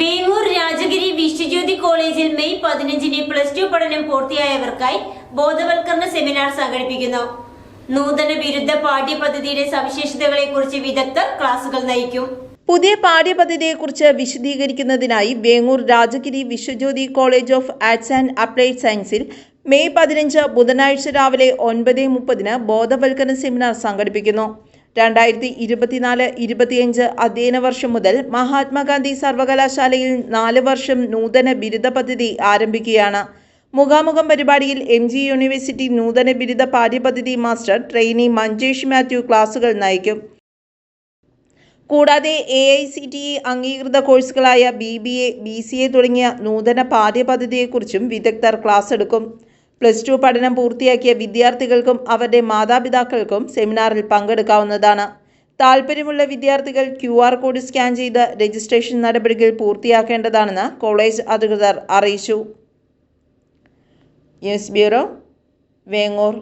വേങ്ങൂർ രാജഗിരി വിശ്വജ്യോതി കോളേജിൽ മെയ് പതിനഞ്ചിന് plus two പഠനം പൂർത്തിയായവർക്കായി ബോധവൽക്കരണ സെമിനാർ സംഘടിപ്പിക്കുന്നു. നൂതന ബിരുദ പാഠ്യപദ്ധതിയുടെ സവിശേഷതകളെക്കുറിച്ച് വിദഗ്ധർ ക്ലാസുകൾ നയിക്കും. പുതിയ പാഠ്യപദ്ധതിയെക്കുറിച്ച് വിശദീകരിക്കുന്നതിനായി Vengoor Rajagiri Viswajyothi college of arts and applied സയൻസിൽ മെയ് പതിനഞ്ച് ബുധനാഴ്ച രാവിലെ ഒൻപത് മുപ്പതിന് ബോധവൽക്കരണ സെമിനാർ സംഘടിപ്പിക്കുന്നു. രണ്ടായിരത്തി ഇരുപത്തിനാല് ഇരുപത്തിയഞ്ച് അധ്യയന വർഷം മുതൽ മഹാത്മാഗാന്ധി സർവകലാശാലയിൽ നാല് വർഷം നൂതന ബിരുദ പദ്ധതി ആരംഭിക്കുകയാണ്. മുഖാമുഖം പരിപാടിയിൽ എം ജി യൂണിവേഴ്സിറ്റി നൂതന ബിരുദ പാഠ്യപദ്ധതി മാസ്റ്റർ ട്രെയിനി മഞ്ജേഷ് മാത്യു ക്ലാസുകൾ നയിക്കും. കൂടാതെ A I C T E അംഗീകൃത കോഴ്സുകളായ B B A B C A തുടങ്ങിയ നൂതന പാഠ്യപദ്ധതിയെക്കുറിച്ചും വിദഗ്ധർ ക്ലാസ് എടുക്കും. പ്ലസ് ടു പഠനം പൂർത്തിയാക്കിയ വിദ്യാർത്ഥികൾക്കും അവരുടെ മാതാപിതാക്കൾക്കും സെമിനാറിൽ പങ്കെടുക്കാവുന്നതാണ്. താൽപ്പര്യമുള്ള വിദ്യാർത്ഥികൾ ക്യു ആർ കോഡ് സ്കാൻ ചെയ്ത് രജിസ്ട്രേഷൻ നടപടികൾ പൂർത്തിയാക്കേണ്ടതാണെന്ന് കോളേജ് അധികൃതർ അറിയിച്ചു. News bureau Vengoor.